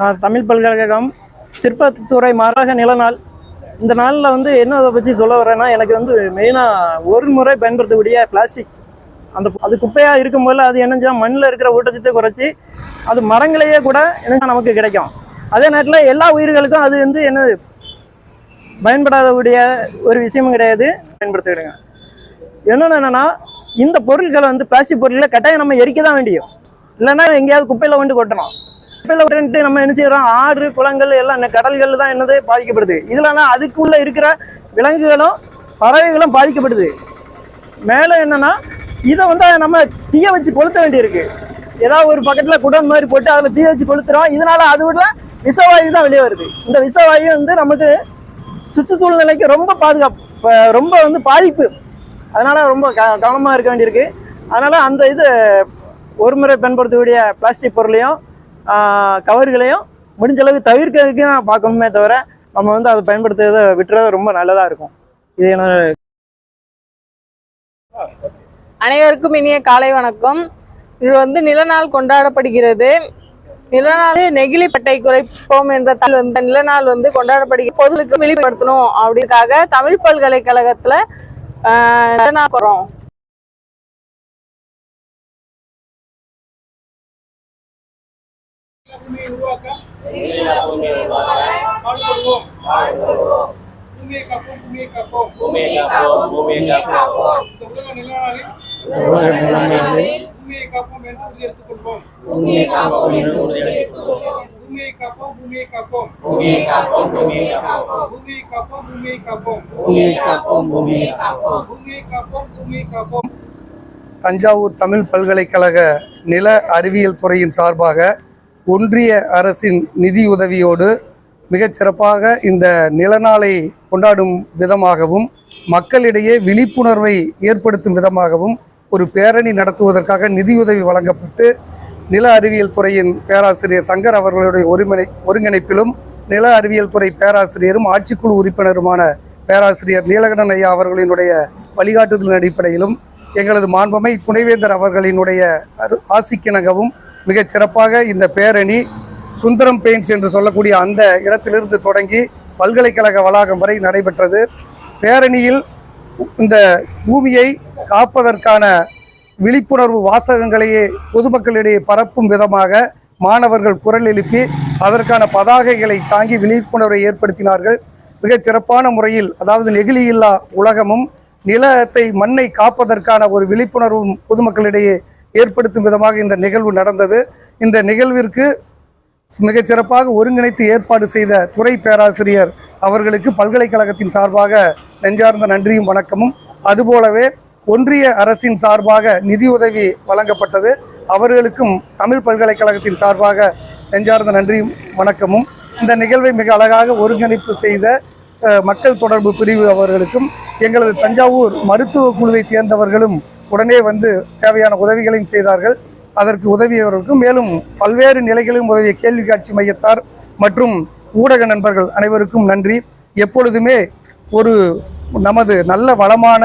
நான் தமிழ் பல்கலைக்கழகம் சிற்பத்துறை மாறாக நிலநாள். இந்த நாளில் வந்து என்ன அதை பற்றி சொல்ல வரேன்னா எனக்கு வந்து மெயினாக ஒரு முறை பயன்படுத்தக்கூடிய பிளாஸ்டிக்ஸ் அந்த அது குப்பையாக இருக்கும் இருக்கும்போது அது என்னஞ்சா மண்ணில் இருக்கிற ஊட்டச்சத்தை குறைச்சி அது மரங்களையே கூட என்ன நமக்கு கிடைக்கும். அதே நேரத்தில் எல்லா உயிர்களுக்கும் அது வந்து என்ன பயன்படாதக்கூடிய ஒரு விஷயமும் கிடையாது. பயன்படுத்திவிடுங்க இன்னொன்று என்னென்னா இந்த பொருட்களை வந்து பிளாஸ்டிக் பொருட்களை கட்டாயம் நம்ம எரிக்க தான் வேண்டியும். இல்லைன்னா எங்கேயாவது குப்பையில் கொண்டு கொட்டணும். விட்டுட்டு நம்ம என்ன செய்யறோம் ஆறு குளங்கள் எல்லாம் இந்த கடல்கள் தான் என்னது? பாதிக்கப்படுது. இதுலனா அதுக்குள்ள இருக்கிற விலங்குகளும் பறவைகளும் பாதிக்கப்படுது. மேலே என்னன்னா இதை வந்து நம்ம தீய வச்சு கொளுத்த வேண்டியிருக்கு. ஏதாவது ஒரு பக்கத்தில் குடம் மாதிரி போட்டு அதில் தீய வச்சு கொளுத்துறோம். இதனால அது விட விஷவாயு தான் வெளியே வருது. இந்த விஷவாயு வந்து நமக்கு சுற்றுச்சூழ்நிலைக்கு ரொம்ப பாதுகாப்பு ரொம்ப வந்து பாதிப்பு. அதனால ரொம்ப க கவனமாக இருக்க வேண்டியிருக்கு. அதனால அந்த இது ஒரு முறை பயன்படுத்தக்கூடிய பிளாஸ்டிக் பொருளையும் கவர்களையும் முடிஞ்ச அளவுக்கு தவிர்க்கிறதுக்கு தான் பார்க்கணுமே தவிர நம்ம வந்து அதை பயன்படுத்துறதை விட்டுறது ரொம்ப நல்லதாக இருக்கும். இது அனைவருக்கும் இனிய காலை வணக்கம். இது வந்து நிலநாள் கொண்டாடப்படுகிறது. நிலநாள் நெகிழிப்பட்டை குறைப்போம் என்ற தல் வந்து நிலநாள் வந்து கொண்டாடப்படுகிறது. பொதுவுக்கு விழிப்படுத்தணும் அப்படிக்காக தமிழ் பல்கலைக்கழகத்துல ஆஹ், நிலநாள் போறோம் பூமியை காப்போம் பூமியை காப்போம். பூமியை காப்போம் பூமியை காப்போம். இந்த உலக நிலநாளில் பூமியை காப்போம் என்று உறுதியெடுத்துக் கொள்வோம் பூமியை காப்போம் என்று உறுதியளிக்கிறோம் பூமியை காப்போம் பூமியை காப்போம். பூமியை காப்போம் பூமியை காப்போம். பூமியை காப்போம் பூமியை காப்போம். பூமியை காப்போம் பூமியை காப்போம். பூமியை காப்போம் பூமியை காப்போம். தஞ்சாவூர் தமிழ் பல்கலைக்கழக நில அறிவியல் துறையின் சார்பாக ஒன்றிய அரசின் நிதியுதவியோடு மிகச்சிறப்பாக இந்த நிலநாளை கொண்டாடும் விதமாகவும் மக்களிடையே விழிப்புணர்வை ஏற்படுத்தும் விதமாகவும் ஒரு பேரணி நடத்துவதற்காக நிதியுதவி வழங்கப்பட்டு நில அறிவியல் துறையின் பேராசிரியர் சங்கர் அவர்களுடைய ஒருங்கிணை ஒருங்கிணைப்பிலும் நில அறிவியல் துறை பேராசிரியரும் ஆட்சிக்குழு உறுப்பினருமான பேராசிரியர் நீலகண்டன் ஐயா அவர்களினுடைய வழிகாட்டுதலின் அடிப்படையிலும் எங்களது மாண்பமை துணைவேந்தர் அவர்களினுடைய அரு- ஆசிக்கிணங்கவும் மிகச் சிறப்பாக இந்த பேரணி சுந்தரம் பெயிண்ட்ஸ் என்று சொல்லக்கூடிய அந்த இடத்திலிருந்து தொடங்கி பல்கலைக்கழக வளாகம் வரை நடைபெற்றது. பேரணியில் இந்த பூமியை காப்பதற்கான விழிப்புணர்வு வாசகங்களையே பொதுமக்களிடையே பரப்பும் விதமாக மாணவர்கள் குரல் எழுப்பி அதற்கான பதாகைகளை தாங்கி விழிப்புணர்வை ஏற்படுத்தினார்கள். மிகச் சிறப்பான முறையில் அதாவது நெகிழியில்லா உலகமும் நிலத்தை மண்ணை காப்பதற்கான ஒரு விழிப்புணர்வும் பொதுமக்களிடையே ஏற்படுத்தும் விதமாக இந்த நிகழ்வு நடந்தது. இந்த நிகழ்விற்கு மிகச்சிறப்பாக ஒருங்கிணைத்து ஏற்பாடு செய்த துறை பேராசிரியர் அவர்களுக்கு பல்கலைக்கழகத்தின் சார்பாக நெஞ்சார்ந்த நன்றியும் வணக்கமும். அதுபோலவே ஒன்றிய அரசின் சார்பாக நிதியுதவி வழங்கப்பட்டது. அவர்களுக்கும் தமிழ் பல்கலைக்கழகத்தின் சார்பாக நெஞ்சார்ந்த நன்றியும் வணக்கமும். இந்த நிகழ்வை மிக அழகாக ஒருங்கிணைப்பு செய்த மக்கள் தொடர்பு பிரிவு அவர்களுக்கும் எங்களது தஞ்சாவூர் மருத்துவ குழுவைச் சேர்ந்தவர்களும் உடனே வந்து தேவையான உதவிகளையும் செய்தார்கள். அதற்கு உதவியவர்களுக்கும் மேலும் பல்வேறு நிலைகளிலும் உதவிய கேள்வி காட்சி மையத்தார் மற்றும் ஊடக நண்பர்கள் அனைவருக்கும் நன்றி. எப்பொழுதுமே ஒரு நமது நல்ல வளமான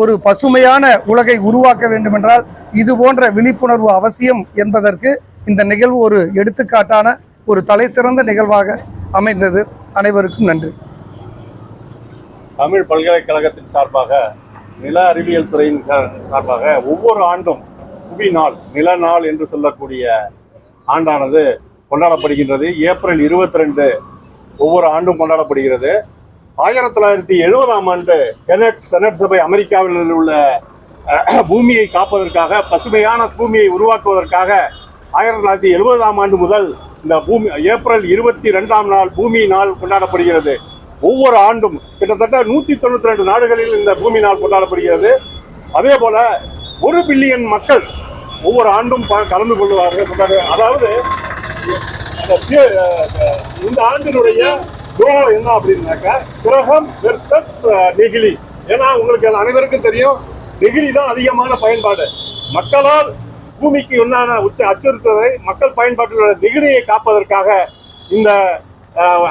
ஒரு பசுமையான உலகை உருவாக்க வேண்டுமென்றால் இது போன்ற விழிப்புணர்வு அவசியம் என்பதற்கு இந்த நிகழ்வு ஒரு எடுத்துக்காட்டான ஒரு தலை சிறந்த நிகழ்வாக அமைந்தது. அனைவருக்கும் நன்றி. தமிழ் பல்கலைக்கழகத்தின் சார்பாக நில அறிவியல் துறையின் சார்பாக ஒவ்வொரு ஆண்டும் புவி நாள் நில நாள் என்று சொல்லக்கூடிய ஆண்டானது கொண்டாடப்படுகின்றது. ஏப்ரல் இருபத்தி ரெண்டு ஒவ்வொரு ஆண்டும் கொண்டாடப்படுகிறது. ஆயிரத்தி தொள்ளாயிரத்தி எழுபதாம் ஆண்டு கெனட் செனட் சபை அமெரிக்காவில் உள்ள பூமியை காப்பதற்காக பசுமையான பூமியை உருவாக்குவதற்காக ஆயிரத்தி தொள்ளாயிரத்தி எழுபதாம் ஆண்டு முதல் இந்த பூமி ஏப்ரல் இருபத்தி ரெண்டாம் நாள் பூமி நாள் கொண்டாடப்படுகிறது. ஒவ்வொரு ஆண்டும் கிட்டத்தட்ட நூற்றி தொண்ணூற்றி ரெண்டு நாடுகளில் இந்த பூமி நாள் கொண்டாடப்படுகிறது. அதே போல ஒரு பில்லியன் மக்கள் ஒவ்வொரு ஆண்டும் ப- கலந்து கொள்வார்கள் கொண்டாடு அதாவது அந்த இந்த ஆண்டினுடைய துரோகம் என்ன அப்படின்னாக்கா கிரகம் வெர்சஸ் நெகிழி. ஏன்னா உங்களுக்கு அனைவருக்கும் தெரியும் நெகிழி தான் அதிகமான பயன்பாடு. மக்களால் பூமிக்கு உண்டான உச்ச அச்சுறுத்தலை மக்கள் பயன்பாட்டில் உள்ள நெகிழியை காப்பதற்காக இந்த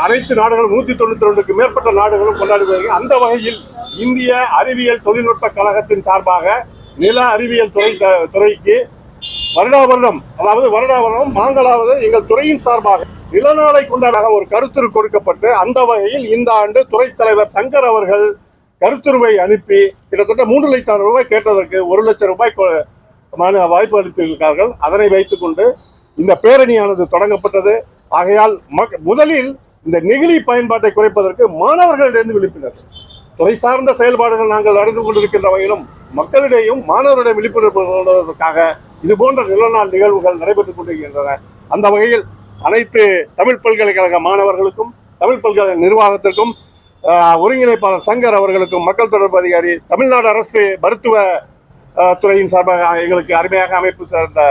அனைத்து நாடுகளும் நூற்றி தொண்ணூற்றி ரெண்டுக்கு மேற்பட்ட நாடுகளும் கொண்டாடுவார்கள் அந்த வகையில் இந்திய அறிவியல் தொழில்நுட்ப கழகத்தின் சார்பாக நில அறிவியல் துறை துறைக்கு வருடா வருடம் அதாவது வருடா வருடம் நாங்களாவது எங்கள் துறையின் சார்பாக நிலநாளை கொண்டாடாக ஒரு கருத்துரு கொடுக்கப்பட்டு அந்த வகையில் இந்த ஆண்டு துறை தலைவர் சங்கர் அவர்கள் கருத்துருவை அனுப்பி கிட்டத்தட்ட மூன்று லட்சம் ரூபாய் கேட்டதற்கு ஒரு லட்சம் ரூபாய் வாய்ப்பு அளித்திருக்கிறார்கள். அதனை வைத்துக்கொண்டு இந்த பேரணியானது தொடங்கப்பட்டது. ஆகையால் மக்- முதலில் இந்த நெகிழி பயன்பாட்டை குறைப்பதற்கு மாணவர்களிடமிருந்து விழிப்புணர்வு. துறை சார்ந்த செயல்பாடுகள் நாங்கள் நடந்து கொண்டிருக்கின்ற வகையிலும் மக்களிடையும் மாணவர்களிடம் விழிப்புணர்வு இது போன்ற நிலநாள் நிகழ்வுகள் நடைபெற்றுக் கொண்டிருக்கின்றன. அந்த வகையில் அனைத்து தமிழ் பல்கலைக்கழக மாணவர்களுக்கும் தமிழ் பல்கலைக்கழக நிர்வாகத்திற்கும் ஒருங்கிணைப்பாளர் சங்கர் அவர்களுக்கும் மக்கள் தொடர்பு அதிகாரி தமிழ்நாடு அரசு மருத்துவ துறையின் சார்பாக எங்களுக்கு அருமையாக அமைப்பு சார்ந்த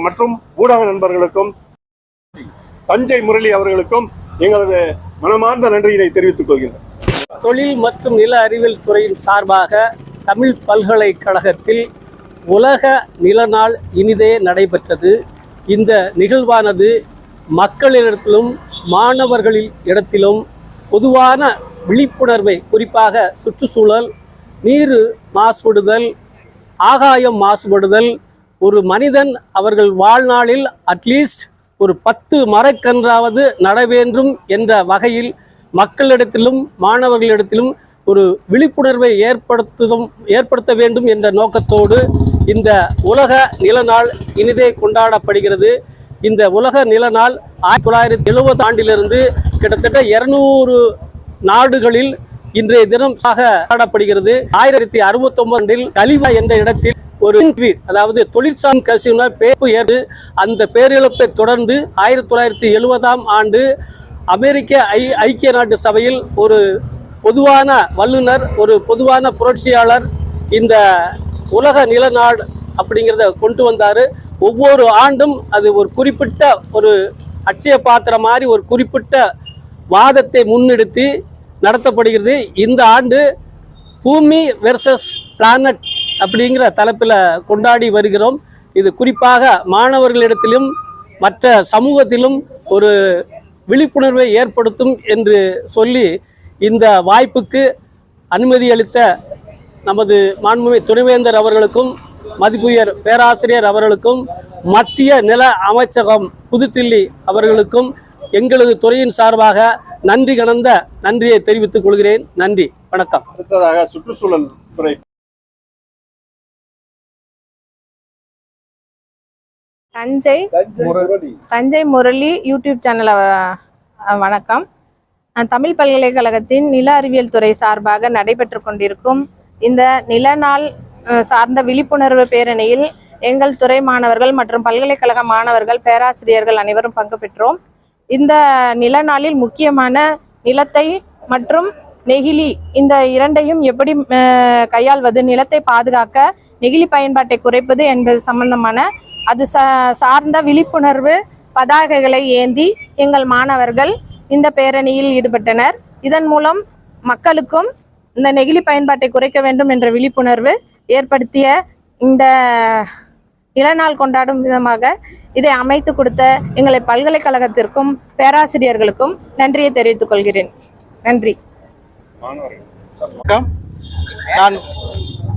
மற்றும் ஊடக நண்பர்களுக்கும் தஞ்சை முரளி அவர்களுக்கும் எங்களது மனமார்ந்த நன்றியினை தெரிவித்துக் கொள்கின்றோம். தொழில் மற்றும் நில அறிவியல் துறையின் சார்பாக தமிழ் பல்கலைக்கழகத்தில் உலக நிலநாள் இனிதே நடைபெற்றது. இந்த நிகழ்வானது மக்களிடத்திலும் மாணவர்களின் இடத்திலும் பொதுவான விழிப்புணர்வை குறிப்பாக சுற்றுச்சூழல் நீர் மாசுபடுதல் ஆகாயம் மாசுபடுதல் ஒரு மனிதன் அவர்கள் வாழ்நாளில் அட்லீஸ்ட் ஒரு பத்து மரக்கன்றாவது நட வேண்டும் என்ற வகையில் மக்களிடத்திலும் மாணவர்களிடத்திலும் ஒரு விழிப்புணர்வை ஏற்படுத்தும் ஏற்படுத்த வேண்டும் என்ற நோக்கத்தோடு இந்த உலக நிலநாள் இனிதே கொண்டாடப்படுகிறது. இந்த உலக நிலநாள் ஆயிரத்தி தொள்ளாயிரத்தி எழுபது ஆண்டிலிருந்து கிட்டத்தட்ட இருநூறு நாடுகளில் இன்றைய தினம் கொண்டாடப்படுகிறது. ஆயிரத்தி அறுபத்தி ஒன்பதில் கலிவா என்ற இடத்தில் ஒரு அதாவது தொழிற்சாலை கசிவினர் பேப்பு ஏறு அந்த பேரிழப்பை தொடர்ந்து ஆயிரத்தி தொள்ளாயிரத்தி எழுபதாம் ஆண்டு அமெரிக்க ஐ ஐக்கிய நாட்டு சபையில் ஒரு பொதுவான வல்லுனர் ஒரு பொதுவான புரட்சியாளர் இந்த உலக நிலநாடு அப்படிங்கிறத கொண்டு வந்தார். ஒவ்வொரு ஆண்டும் அது ஒரு குறிப்பிட்ட ஒரு அட்சய பாத்திரம் மாதிரி ஒரு குறிப்பிட்ட வாதத்தை முன்னெடுத்து நடத்தப்படுகிறது. இந்த ஆண்டு பூமி வெர்சஸ் பிளானட் அப்படிங்கிற தலைப்பில் கொண்டாடி வருகிறோம். இது குறிப்பாக மாணவர்களிடத்திலும் மற்ற சமூகத்திலும் ஒரு விழிப்புணர்வை ஏற்படுத்தும் என்று சொல்லி இந்த வாய்ப்புக்கு அனுமதி அளித்த நமது மாண்புமை துணைவேந்தர் அவர்களுக்கும் மதிப்புயர் பேராசிரியர் அவர்களுக்கும் மத்திய நில அமைச்சகம் புதுதில்லி அவர்களுக்கும் எங்களது துறையின் சார்பாக நன்றி கணந்த நன்றியை தெரிவித்துக் கொள்கிறேன். நன்றி. வணக்கம். அடுத்ததாக சுற்றுச்சூழல் துறை தஞ்சை தஞ்சை முரளி. யூடியூப் சேனல் வணக்கம். தமிழ் பல்கலைக்கழகத்தின் நில அறிவியல் துறை சார்பாக நடைபெற்று கொண்டிருக்கும் இந்த நிலநாள் சார்ந்த விழிப்புணர்வு பேரணியில் எங்கள் துறை மாணவர்கள் மற்றும் பல்கலைக்கழக மாணவர்கள் பேராசிரியர்கள் அனைவரும் பங்கு பெற்றோம். இந்த நிலநாளில் முக்கியமான நிலத்தை மற்றும் நெகிழி இந்த இரண்டையும் எப்படி கையாள்வது நிலத்தை பாதுகாக்க நெகிழி பயன்பாட்டை குறைப்பது என்பது சம்பந்தமான அது சா சார்ந்த விழிப்புணர்வு பதாகைகளை ஏந்தி எங்கள் மாணவர்கள் இந்த பேரணியில் ஈடுபட்டனர். இதன் மூலம் மக்களுக்கும் இந்த நெகிழி பயன்பாட்டை குறைக்க வேண்டும் என்ற விழிப்புணர்வு ஏற்படுத்திய இந்த இளநாள் கொண்டாடும் விதமாக இதை அமைத்து கொடுத்த எங்களை பல்கலைக்கழகத்திற்கும் பேராசிரியர்களுக்கும் நன்றியை தெரிவித்துக் கொள்கிறேன். நன்றி. நான்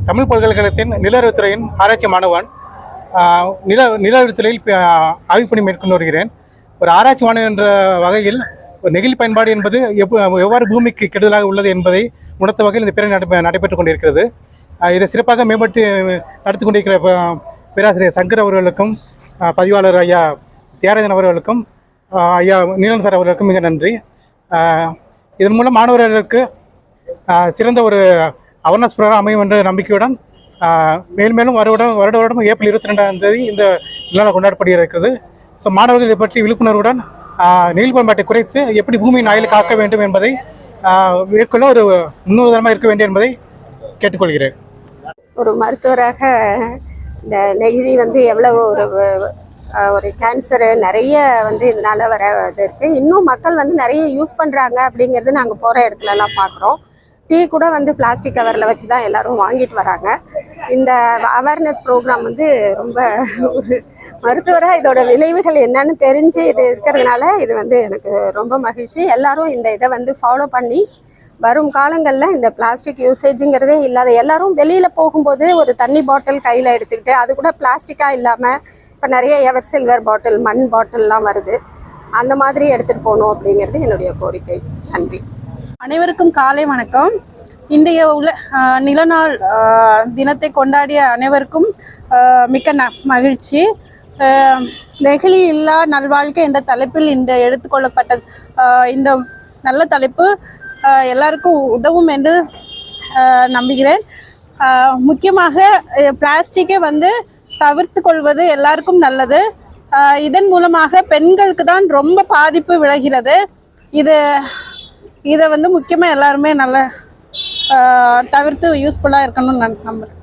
தமிழ் பல்கலைக்கழகத்தின் நிலவரத்துறையின் ஆராய்ச்சி மாணவன் நில நில துறையில் ஆஹ் பணி மேற்கொண்டு வருகிறேன். ஒரு ஆராய்ச்சி மாணவர் என்ற வகையில் ஒரு நெகிழ் பயன்பாடு என்பது எவ்வாறு பூமிக்கு கெடுதலாக உள்ளது என்பதை உணர்த்த வகையில் இந்த பேரணி நடைபெற்றுக் கொண்டிருக்கிறது. இதை சிறப்பாக மேம்பட்டு நடத்தி கொண்டிருக்கிற பேராசிரியர் சங்கர் அவர்களுக்கும் பதிவாளர் ஐயா தியாகராஜன் அவர்களுக்கும் ஐயா நீலன் சார் அவர்களுக்கும் மிக நன்றி. இதன் மூலம் மாணவர்களுக்கு சிறந்த ஒரு அவேர்னஸ் ப்ரோக்ராம் அமையும் என்ற நம்பிக்கையுடன் மேலும் மேலும் வருடம் வருட வருடம் ஏப்ரல் இருபத்தி ரெண்டாம் தேதி இந்த விழா கொண்டாடப்படுகிறது ஸோ மாணவர்கள் இதை பற்றி விழிப்புணர்வுடன் நெல் பண்பாட்டை குறைத்து எப்படி பூமியின் ஆயில் காக்க வேண்டும் என்பதை மேற்கொள்ள ஒரு முன்னுதாரணமாக இருக்க வேண்டும் என்பதை கேட்டுக்கொள்கிறேன். ஒரு மருத்துவராக இந்த நெகிழி வந்து எவ்வளவு ஒரு ஒரு கேன்சரு நிறைய வந்து இதனால வர இது இருக்கு. இன்னும் மக்கள் வந்து நிறைய யூஸ் பண்ணுறாங்க அப்படிங்கிறது நாங்கள் போகிற இடத்துலலாம் பார்க்குறோம் டீ கூட வந்து பிளாஸ்டிக் கவரில் வச்சு தான் எல்லாரும் வாங்கிட்டு வராங்க. இந்த அவேர்னஸ் ப்ரோக்ராம் வந்து ரொம்ப ஒரு மருத்துவராக இதோட விளைவுகள் என்னன்னு தெரிஞ்சு இது இருக்கிறதுனால இது வந்து எனக்கு ரொம்ப மகிழ்ச்சி. எல்லாரும் இந்த இதை வந்து ஃபாலோ பண்ணி வரும் காலங்களில் இந்த பிளாஸ்டிக் யூசேஜுங்கிறதே இல்லாத எல்லாரும் வெளியில் போகும்போது ஒரு தண்ணி பாட்டில் கையில் எடுத்துக்கிட்டு அது கூட பிளாஸ்டிக்காக இல்லாமல் இப்போ நிறைய எவர் சில்வர் பாட்டில் மண் பாட்டில்லாம் வருது. அந்த மாதிரி எடுத்துகிட்டு போகணும் அப்படிங்கிறது என்னுடைய கோரிக்கை. நன்றி. அனைவருக்கும் காலை வணக்கம். இன்றைய உல நிலநாள் தினத்தை கொண்டாடிய அனைவருக்கும் மிக்க ந மகிழ்ச்சி. நெகிழி இல்லா நல்வாழ்க்கை என்ற தலைப்பில் இந்த எடுத்துக்கொள்ளப்பட்ட இந்த நல்ல தலைப்பு எல்லாருக்கும் உதவும் என்று நம்புகிறேன். முக்கியமாக பிளாஸ்டிக்கை வந்து தவிர்த்து கொள்வது எல்லாருக்கும் நல்லது. இதன் மூலமாக பெண்களுக்கு தான் ரொம்ப பாதிப்பு விளைகிறது. இது இதை வந்து முக்கியமாக எல்லாருமே நல்லா தவிர்த்து யூஸ்ஃபுல்லாக இருக்கணும்னு நான் நம்புகிறேன்